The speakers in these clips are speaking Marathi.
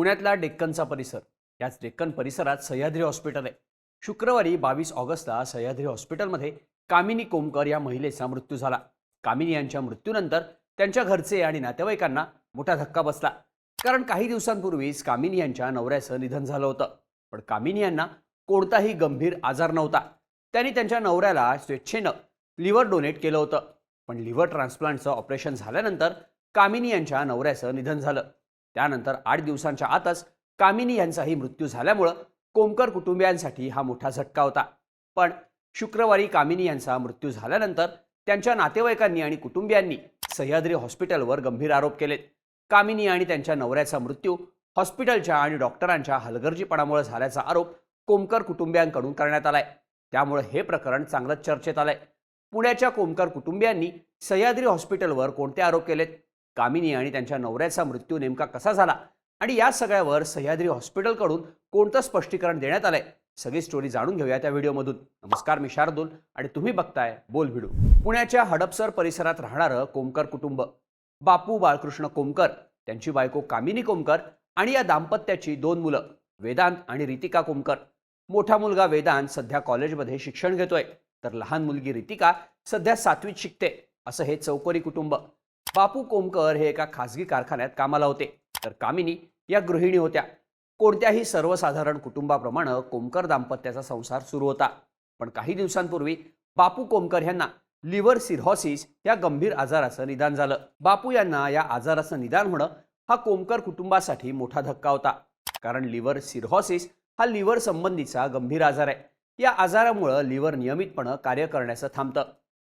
पुण्यातला डेक्कनचा परिसर. याच डेक्कन परिसरात सह्याद्री हॉस्पिटल आहे. शुक्रवारी बावीस ऑगस्टला सह्याद्री हॉस्पिटलमध्ये कामिनी कोमकर या महिलेचा मृत्यू झाला. कामिनी यांच्या मृत्यूनंतर त्यांच्या घरचे आणि नातेवाईकांना मोठा धक्का बसला. कारण काही दिवसांपूर्वीच कामिनी यांच्या नवऱ्याचं निधन झालं होतं. पण कामिनी यांना कोणताही गंभीर आजार नव्हता. त्यांनी त्यांच्या नवऱ्याला स्वेच्छेनं लिव्हर डोनेट केलं होतं. पण लिव्हर ट्रान्सप्लांटचं ऑपरेशन झाल्यानंतर कामिनी यांच्या नवऱ्याचं निधन झालं. त्यानंतर आठ दिवसांच्या आतच कामिनी यांचाही मृत्यू झाल्यामुळं कोमकर कुटुंबियांसाठी हा मोठा झटका होता. पण शुक्रवारी कामिनी यांचा मृत्यू झाल्यानंतर त्यांच्या नातेवाईकांनी आणि कुटुंबियांनी सह्याद्री हॉस्पिटलवर गंभीर आरोप केलेत. कामिनी आणि त्यांच्या नवऱ्याचा मृत्यू हॉस्पिटलच्या आणि डॉक्टरांच्या हलगर्जीपणामुळे झाल्याचा आरोप कोमकर कुटुंबियांकडून करण्यात आलाय. त्यामुळे हे प्रकरण चांगलंच चर्चेत आलंय. पुण्याच्या कोमकर कुटुंबियांनी सह्याद्री हॉस्पिटलवर कोणते आरोप केलेत? कामिनी आणि त्यांच्या नवऱ्याचा मृत्यू नेमका कसा झाला? आणि या सगळ्यावर सह्याद्री हॉस्पिटलकडून कोणतं स्पष्टीकरण देण्यात आलंय? सगळी स्टोरी जाणून घेऊया त्या व्हिडिओमधून. नमस्कार मी शार्दूल आणि तुम्ही बघताय बोल व्हिडिओ. पुण्याच्या हडपसर परिसरात राहणारं कोमकर कुटुंब. बापू बाळकृष्ण कोमकर त्यांची बायको कामिनी कोमकर आणि या दाम्पत्याची दोन मुलं वेदांत आणि रितिका कोमकर. मोठा मुलगा वेदांत सध्या कॉलेजमध्ये शिक्षण घेतोय तर लहान मुलगी रितिका सध्या सातवीत शिकते असं हे चौकोरी कुटुंब. बापू कोमकर हे एका खासगी कारखान्यात कामाला होते. तर कामिनी या गृहिणी होत्या. कोणत्याही सर्वसाधारण कुटुंबाप्रमाणे कोमकर दाम्पत्याचा संसार सुरू होता. पण काही दिवसांपूर्वी बापू कोमकर यांना लिव्हर सिरहॉसिस या गंभीर आजाराचं निदान झालं. बापू यांना या आजाराचं निदान होणं हा कोमकर कुटुंबासाठी मोठा धक्का होता. कारण लिव्हर सिरहॉसिस हा लिव्हर संबंधीचा गंभीर आजार आहे. या आजारामुळं लिव्हर नियमितपणे कार्य करण्याचं थांबतं.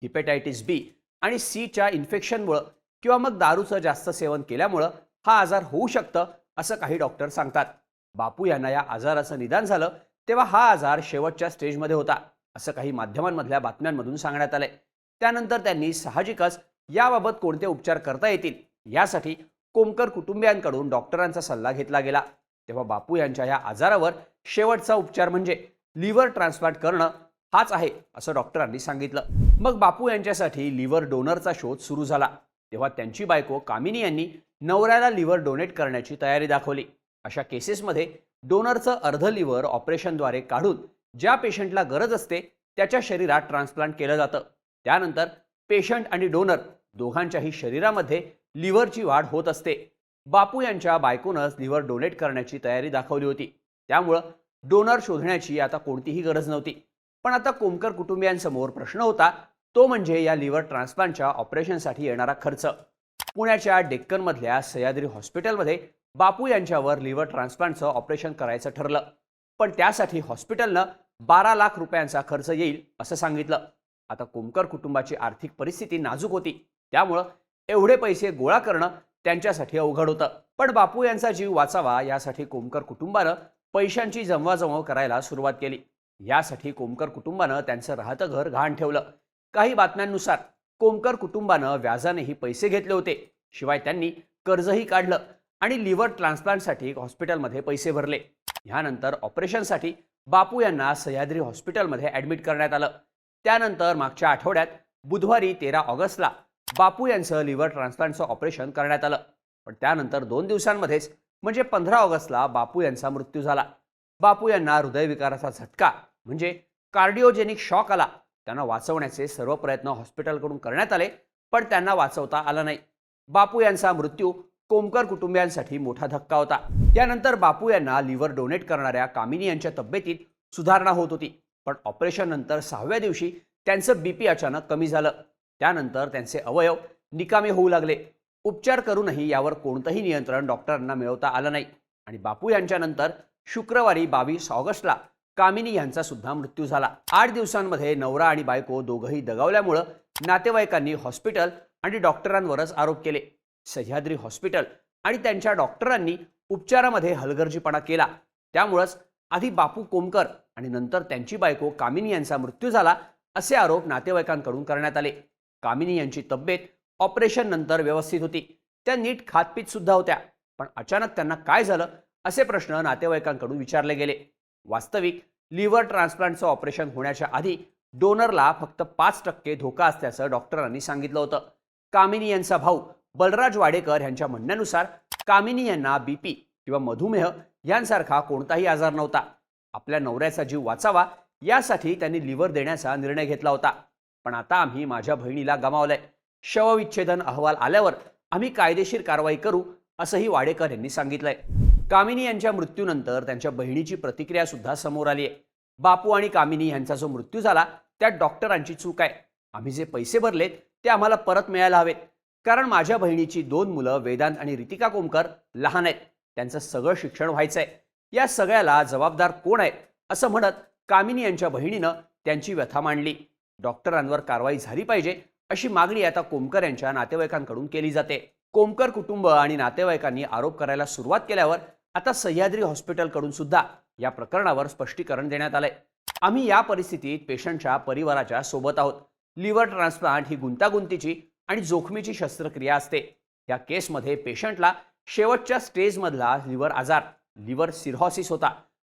हिपेटायटिस बी आणि सीच्या इन्फेक्शनमुळं किंवा मग दारूचं जास्त सेवन केल्यामुळं हा आजार होऊ शकतं असं काही डॉक्टर सांगतात. बापू यांना या आजाराचं निदान झालं तेव्हा हा आजार शेवटच्या स्टेजमध्ये होता असं काही माध्यमांमधल्या बातम्यांमधून सांगण्यात आलंय. त्यानंतर त्यांनी साहजिकच याबाबत कोणते उपचार करता येतील यासाठी कोमकर कुटुंबियांकडून डॉक्टरांचा सल्ला घेतला गेला. तेव्हा बापू यांच्या या आजारावर शेवटचा उपचार म्हणजे लिव्हर ट्रान्सप्लांट करणं हाच आहे असं डॉक्टरांनी सांगितलं. मग बापू यांच्यासाठी लिव्हर डोनरचा शोध सुरू झाला. तेव्हा त्यांची बायको कामिनी यांनी नवऱ्याला लिव्हर डोनेट करण्याची तयारी दाखवली. अशा केसेसमध्ये डोनरचं अर्ध लिव्हर ऑपरेशनद्वारे काढून ज्या पेशंटला गरज असते त्याच्या शरीरात ट्रान्सप्लांट केलं जातं. त्यानंतर पेशंट आणि डोनर दोघांच्याही शरीरामध्ये लिव्हरची वाढ होत असते. बापू यांच्या बायकोनंच लिव्हर डोनेट करण्याची तयारी दाखवली होती. त्यामुळं डोनर शोधण्याची आता कोणतीही गरज नव्हती. पण आता कोमकर कुटुंबियांसमोर प्रश्न होता तो म्हणजे या लिव्हर ट्रान्सप्लांटच्या ऑपरेशनसाठी येणारा खर्च. पुण्याच्या डेक्कनमधल्या सह्याद्री हॉस्पिटलमध्ये बापू यांच्यावर लिव्हर ट्रान्सप्लांटचं ऑपरेशन करायचं ठरलं. पण त्यासाठी हॉस्पिटलनं बारा लाख रुपयांचा खर्च येईल असं सांगितलं. आता कोमकर कुटुंबाची आर्थिक परिस्थिती नाजूक होती. त्यामुळं एवढे पैसे गोळा करणं त्यांच्यासाठी अवघड होतं. पण बापू यांचा जीव वाचावा यासाठी कोमकर कुटुंबानं पैशांची जमवाजमव करायला सुरुवात केली. यासाठी कोमकर कुटुंबानं त्यांचं राहतं घर घाण ठेवलं. काही बातम्यांनुसार कोमकर कुटुंबानं व्याजानेही पैसे घेतले होते. शिवाय त्यांनी कर्जही काढलं आणि लिव्हर ट्रान्सप्लांटसाठी हॉस्पिटलमध्ये पैसे भरले. ह्यानंतर ऑपरेशनसाठी बापू यांना सह्याद्री हॉस्पिटलमध्ये ॲडमिट करण्यात आलं. त्यानंतर मागच्या आठवड्यात बुधवारी तेरा ऑगस्टला बापू यांचं लिव्हर ट्रान्सप्लांटचं ऑपरेशन करण्यात आलं. पण त्यानंतर दोन दिवसांमध्येच म्हणजे पंधरा ऑगस्टला बापू यांचा मृत्यू झाला. बापू यांना हृदयविकाराचा झटका म्हणजे कार्डिओजेनिक शॉक आला. त्यांना वाचवण्याचे सर्व प्रयत्न हॉस्पिटलकडून करण्यात आले पण त्यांना वाचवता आला नाही. बापू यांचा मृत्यू कोमकर कुटुंबियांसाठी मोठा धक्का होता. त्यानंतर बापू यांना लिव्हर डोनेट करणाऱ्या कामिनी यांच्या तब्येतीत सुधारणा होत होती. पण ऑपरेशन नंतर सहाव्या दिवशी त्यांचं बीपी अचानक कमी झालं. त्यानंतर त्यांचे अवयव निकामी होऊ लागले. उपचार करूनही यावर कोणतंही नियंत्रण डॉक्टरांना मिळवता आलं नाही. आणि बापू यांच्यानंतर शुक्रवारी बावीस ऑगस्टला कामिनी यांचा सुद्धा मृत्यू झाला. आठ दिवसांमध्ये नवरा आणि बायको दोघंही दगावल्यामुळं नातेवाईकांनी हॉस्पिटल आणि डॉक्टरांवरच आरोप केले. सह्याद्री हॉस्पिटल आणि त्यांच्या डॉक्टरांनी उपचारामध्ये हलगर्जीपणा केला. त्यामुळंच आधी बापू कोमकर आणि नंतर त्यांची बायको कामिनी यांचा मृत्यू झाला असे आरोप नातेवाईकांकडून करण्यात आले. कामिनी यांची तब्येत ऑपरेशन नंतर व्यवस्थित होती. त्या नीट खातपीत सुद्धा होत्या. पण अचानक त्यांना काय झालं असे प्रश्न नातेवाईकांकडून विचारले गेले. वास्तविक लिव्हर ट्रान्सप्लांटचं ऑपरेशन होण्याच्या आधी डोनरला फक्त पाच टक्के धोका असल्याचं डॉक्टरांनी सांगितलं होतं. कामिनी यांचा भाऊ बलराज वाडेकर यांच्या म्हणण्यानुसार कामिनी यांना बीपी किंवा मधुमेह यांसारखा कोणताही आजार नव्हता. आपल्या नवऱ्याचा जीव वाचावा यासाठी त्यांनी लिव्हर देण्याचा निर्णय घेतला होता. पण आता आम्ही माझ्या बहिणीला गमावलंय. शवविच्छेदन अहवाल आल्यावर आम्ही कायदेशीर कारवाई करू असंही वाडेकर यांनी सांगितलंय. कामिनी यांच्या मृत्यूनंतर त्यांच्या बहिणीची प्रतिक्रिया सुद्धा समोर आली आहे. बापू आणि कामिनी यांचा जो मृत्यू झाला त्यात डॉक्टरांची चूक आहे. आम्ही जे पैसे भरलेत ते आम्हाला परत मिळायला हवेत. कारण माझ्या बहिणीची दोन मुलं वेदांत आणि रितिका कोमकर लहान आहेत. त्यांचं सगळं शिक्षण व्हायचं आहे या सगळ्याला जबाबदार कोण आहेत असं म्हणत कामिनी यांच्या बहिणीनं त्यांची व्यथा मांडली. डॉक्टरांवर कारवाई झाली पाहिजे अशी मागणी आता कोमकर यांच्या नातेवाईकांकडून केली जाते. कोमकर कुटुंब आणि नातेवाईकांनी आरोप करायला सुरुवात केल्यावर आता सह्याद्री हॉस्पिटलकडून सुद्धा या प्रकरणावर स्पष्टीकरण देण्यात आलंय. आम्ही या परिस्थितीत पेशंटच्या परिवाराच्या सोबत आहोत. लिव्हर ट्रान्सप्लांट ही गुंतागुंतीची आणि जोखमीची शस्त्रक्रिया असते. या केसमध्ये पेशंटला शेवटच्या स्टेजमधला लिव्हर आजार लिव्हर सिरहॉसिस होता.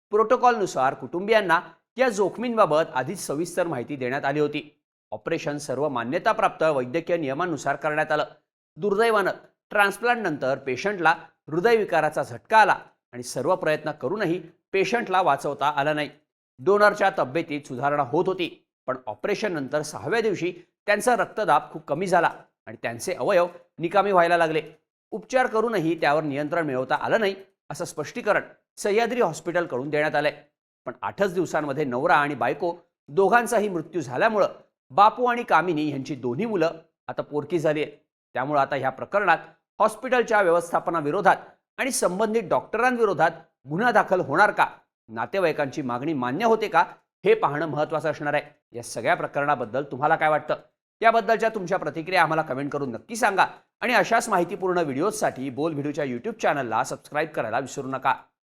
प्रोटोकॉलनुसार कुटुंबियांना या जोखमींबाबत आधीच सविस्तर माहिती देण्यात आली होती. ऑपरेशन सर्व मान्यताप्राप्त वैद्यकीय नियमानुसार करण्यात आलं. दुर्दैवानं ट्रान्सप्लांटनंतर पेशंटला हृदयविकाराचा झटका आला. आणि सर्व प्रयत्न करूनही पेशंटला वाचवता आलं नाही. डोनरच्या तब्येतीत सुधारणा होत होती पण ऑपरेशननंतर सहाव्या दिवशी त्यांचा रक्तदाब खूप कमी झाला आणि त्यांचे अवयव निकामी व्हायला लागले. उपचार करूनही त्यावर नियंत्रण मिळवता आलं नाही असं स्पष्टीकरण सह्याद्री हॉस्पिटलकडून देण्यात आलंय. पण आठच दिवसांमध्ये नवरा आणि बायको दोघांचाही मृत्यू झाल्यामुळं बापू आणि कामिनी यांची दोन्ही मुलं आता पोरकी झाली आहेत. त्यामुळं आता ह्या प्रकरणात हॉस्पिटलच्या व्यवस्थापनाविरोधात आणि संबंधित डॉक्टरांविरोधात गुन्हा दाखल होणार का? नातेवाईकांची मागणी मान्य होते का? हे पाहणं महत्त्वाचं असणार आहे. या सगळ्या प्रकरणाबद्दल तुम्हाला काय वाटतं? त्याबद्दलच्या तुमच्या प्रतिक्रिया आम्हाला कमेंट करून नक्की सांगा. आणि अशाच माहितीपूर्ण व्हिडिओजसाठी बोल व्हिडिओच्या यूट्यूब चॅनलला सबस्क्राईब करायला विसरू नका.